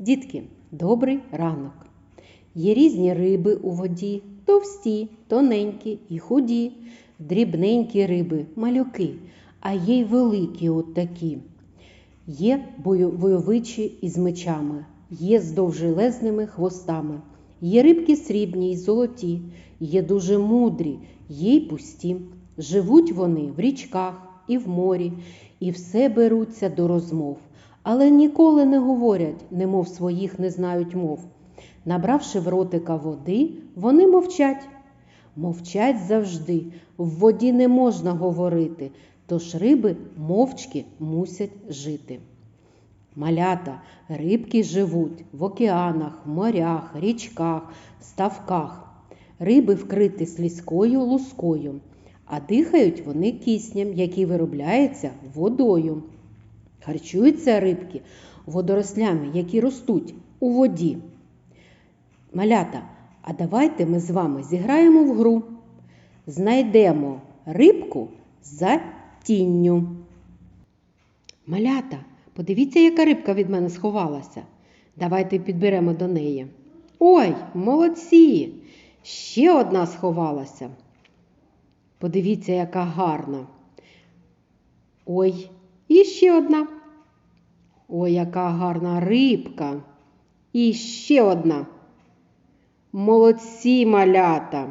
Дітки, добрий ранок. Є різні риби у воді, товсті, тоненькі і худі, дрібненькі риби, малюки, а є й великі от такі. Є войовичі із мечами, є з довжелезними хвостами, є рибки срібні й золоті, є дуже мудрі, є й пусті. Живуть вони в річках і в морі, і все беруться до розмов, але ніколи не говорять, немов своїх не знають мов. Набравши в ротика води, вони мовчать. Мовчать завжди, в воді не можна говорити, тож риби мовчки мусять жити. Малята, рибки живуть в океанах, морях, річках, ставках. Риби вкриті слізкою лускою, а дихають вони киснем, який виробляється водою. Харчуються рибки водорослями, які ростуть у воді. Малята, а давайте ми з вами зіграємо в гру. Знайдемо рибку за тінню. Малята, подивіться, яка рибка від мене сховалася. Давайте підберемо до неї. Ой, молодці! Ще одна сховалася. Подивіться, яка гарна. Ой, і ще одна. Ой, яка гарна рибка. І ще одна. Молодці малята.